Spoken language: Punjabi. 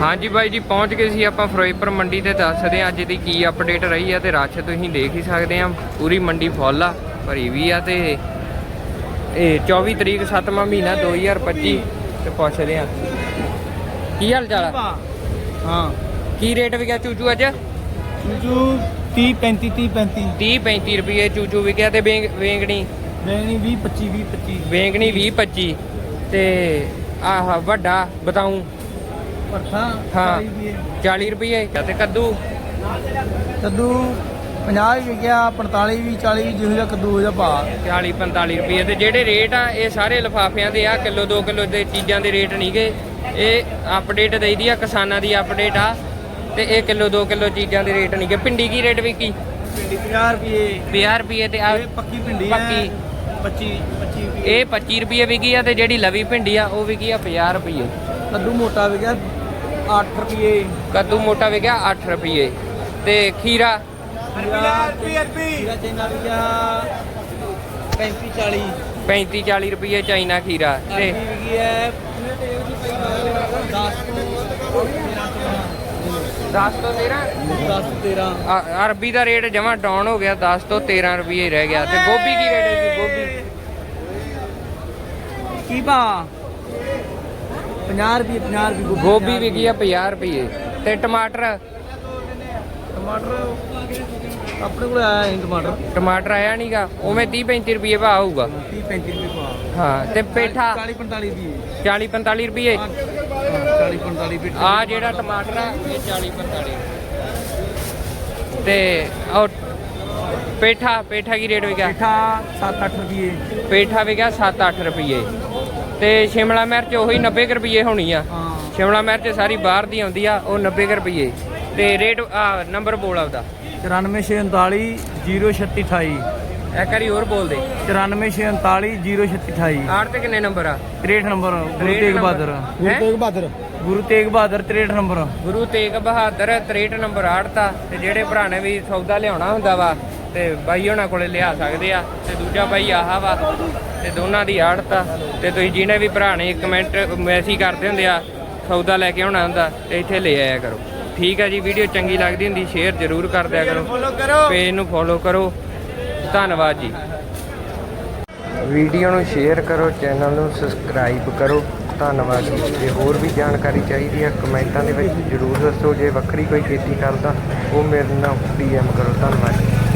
ਹਾਂਜੀ ਬਾਈ ਜੀ ਪਹੁੰਚ ਗਏ ਸੀ ਆਪਾਂ ਫਿਰੋਜ਼ਪੁਰ ਮੰਡੀ ਤੇ। ਦੱਸਦੇ ਹਾਂ ਅੱਜ ਦੀ ਕੀ ਅਪਡੇਟ ਰਹੀ ਆ ਤੇ ਰਸ਼ ਤੁਸੀਂ ਦੇਖ ਹੀ ਸਕਦੇ ਆ। ਪੂਰੀ ਮੰਡੀ ਫੁੱਲ ਆ ਭਰੀ ਵੀ ਆ ਤੇ ਇਹ 24 ਤਰੀਕ 7ਵਾਂ ਮਹੀਨਾ 2025 ਤੇ ਪੁੱਛਦੇ ਆ। ਕੀ ਹਾਲ ਚਾਲ ਆ? ਹਾਂ। ਕੀ ਰੇਟ ਵਿਕਿਆ ਚੂਚੂ ਅੱਜ? ਚੂਚੂ 30 35 30 35 30 35 ਰੁਪਏ ਚੂਚੂ ਵਿਕਿਆ ਤੇ ਵੇਂਗ- ਵੇਂਗਣੀ? ਬੈਣੀ 20 25 20 25 ਵੇਂਗਣੀ 20 25 ਤੇ ਆਹ ਵੱਡਾ ਬਤਾਉ ਪਰਥਾ ਹਾਂ। 40 ਰੁਪਏ। ਤੇ ਕੱਦੂ? ਕੱਦੂ 50 ਵੀ ਗਿਆ 45 ਵੀ 40 ਵੀ ਜਿਹੋ ਜਿਹਾ ਕੱਦੂ ਜਾ ਭਾ 40 45 ਰੁਪਏ। ਤੇ ਜਿਹੜੇ ਰੇਟ ਆ ਇਹ ਸਾਰੇ ਲਿਫਾਫਿਆਂ ਦੇ ਆ ਕਿਲੋ 2 ਕਿਲੋ ਦੇ ਚੀਜ਼ਾਂ ਦੇ ਰੇਟ ਨਹੀਂਗੇ। ਇਹ ਅਪਡੇਟ ਦੇਈਦੀ ਆ ਕਿਸਾਨਾਂ ਦੀ ਅਪਡੇਟ ਆ। ਤੇ ਇਹ ਕਿਲੋ 2 ਕਿਲੋ ਚੀਜ਼ਾਂ ਦੇ ਰੇਟ ਨਹੀਂਗੇ। ਪਿੰਡੀ ਕੀ ਰੇਟ ਵਿਕੀ? ਭਿੰਡੀ 50 ਰੁਪਏ। 50 ਰੁਪਏ ਤੇ ਆ ਇਹ ਪੱਕੀ ਭਿੰਡੀ ਪੱਕੀ। ਹੈ 25 25 ਰੁਪਏ। ਇਹ 25 ਰੁਪਏ ਵਿਕੀ ਆ ਤੇ ਜਿਹੜੀ ਲਵੀ ਭਿੰਡੀ ਆ ਉਹ ਵਿਕੀ ਆ 50 ਰੁਪਏ। ਕੱਦੂ ਮੋਟਾ ਵੀ ਗਿਆ 8 ਰੁਪਏ ਕੱਦੂ ਮੋਟਾ ਵਿਕਿਆ 8 ਰੁਪਏ ਤੇ ਖੀਰਾ? ਰੁਪਏ ਰੁਪਏ ਚੈਨਾ ਵੀ ਗਿਆ 35 40 35 40 ਰੁਪਏ ਚਾਈਨਾ ਖੀਰਾ। ਤੇ ਅਰਬੀ ਵੀ ਹੈ? 10 ਤੋਂ 10 ਤੋਂ 13 10 13 ਅ- ਅਰਬੀ ਦਾ ਰੇਟ ਜਮਾ ਡਾਊਨ ਹੋ ਗਿਆ 10 ਤੋਂ 13 ਰੁਪਏ ਰਹਿ ਗਿਆ। ਤੇ ਗੋਭੀ ਕੀ ਰੇਟ ਹੈ ਜੀ ਗੋਭੀ? ਕੀ ਭਾ? 50 ਰੁਪਏ 50 ਰੁਪਏ ਗੋਭੀ ਵਿਕੀ ਆ 50 ਰੁਪਏ। ਤੇ ਟਮਾਟਰ? ਟਮਾਟਰ ਆਪਣੇ ਕੋਲ ਆਇਆ ਹੈ ਟਮਾਟਰ। ਟਮਾਟਰ ਆਇਆ ਨਹੀਂਗਾ ਉਵੇਂ 30 35 ਰੁਪਏ ਭਾਅ ਹੋਊਗਾ। 30 35 ਰੁਪਏ ਪਾ ਹਾਂ ਤੇ ਪੇਠਾ? 40 45 ਦੀ 40 45 ਰੁਪਏ? 40 45 ਰੁਪਏ। ਆ ਜਿਹੜਾ ਟਮਾਟਰ ਆ ਇਹ 40 45 ਤੇ ਉਹ ਪੇਠਾ ਪੇਠਾ ਕੀ ਰੇਟ ਵਿਕਿਆ? ਪੇਠਾ 7 8 ਰੁਪਏ। ਪੇਠਾ ਵਿਕਿਆ 7-8 ਰੁਪਏ। ਤੇ ਸ਼ਿਮਲਾ ਮਿਰਚ ਉਹੀ 90 ਕੁ ਰੁਪਏ ਹੋਣੀ ਆ। ਸ਼ਿਮਲਾ ਮਿਰਚ ਸਾਰੀ ਬਾਹਰ ਦੀ ਆਉਂਦੀ ਆ ਉਹ 90 ਕੁ ਰੁਪਏ ਤੇ ਰੇਟ ਆ ਨੰਬਰ ਬੋਲ ਆਪਦਾ। 9439 0628 ਇੱਕ ਵਾਰੀ ਹੋਰ ਬੋਲ ਦੇ। 9439 0628 ਆੜ ਤੇ ਕਿੰਨੇ ਨੰਬਰ ਆ? 63 number Guru Tegh. Bahadur. Guru Tegh Bahadur. 63 number. Guru Tegh Bahadur 63 number ਆੜਤਾ। ਤੇ ਜਿਹੜੇ ਭਰਾ ਨੇ ਵੀ ਸੌਦਾ ਲਿਆਉਣਾ ਹੁੰਦਾ ਵਾ ਤੇ ਬਾਈ ਉਹਨਾਂ ਕੋਲੇ ਲਿਆ ਸਕਦੇ ਆ ਤੇ ਦੂਜਾ ਬਾਈ ਆਹਾ ਵਾ ਤੇ ਦੋਨਾਂ ਦੀ ਆੜਤਾ ਤੇ ਤੁਸੀਂ ਜਿਹਨੇ ਵੀ ਭਰਾ ਨੇ ਕਮੈਂਟ ਮੈਸੇਜ ਕਰਦੇ ਹੁੰਦੇ ਆ ਸੌਦਾ ਲੈ ਕੇ ਆਉਣਾ ਹੁੰਦਾ ਤੇ ਇੱਥੇ ਲੈ ਆਇਆ ਕਰੋ। ਠੀਕ ਆ ਜੀ ਵੀਡੀਓ ਚੰਗੀ ਲੱਗਦੀ ਹੁੰਦੀ ਸ਼ੇਅਰ ਜ਼ਰੂਰ ਕਰ ਦਿਆ ਕਰੋ। ਪੇਜ ਨੂੰ ਫੋਲੋ ਕਰੋ। ਧੰਨਵਾਦ ਜੀ। ਵੀਡੀਓ ਨੂੰ ਸ਼ੇਅਰ ਕਰੋ ਚੈਨਲ ਨੂੰ ਸਬਸਕ੍ਰਾਈਬ ਕਰੋ। ਧੰਨਵਾਦ ਜੀ। ਜੇ ਹੋਰ ਵੀ ਜਾਣਕਾਰੀ ਚਾਹੀਦੀ ਹੈ ਕਮੈਂਟਾਂ ਦੇ ਵਿੱਚ ਜ਼ਰੂਰ ਦੱਸੋ। ਜੇ ਵੱਖਰੀ ਕੋਈ ਖੇਤੀ ਕਰਦਾ ਉਹ ਮੇਰੇ ਨਾਲ ਡੀਐਮ ਕਰੋ। ਧੰਨਵਾਦ ਜੀ।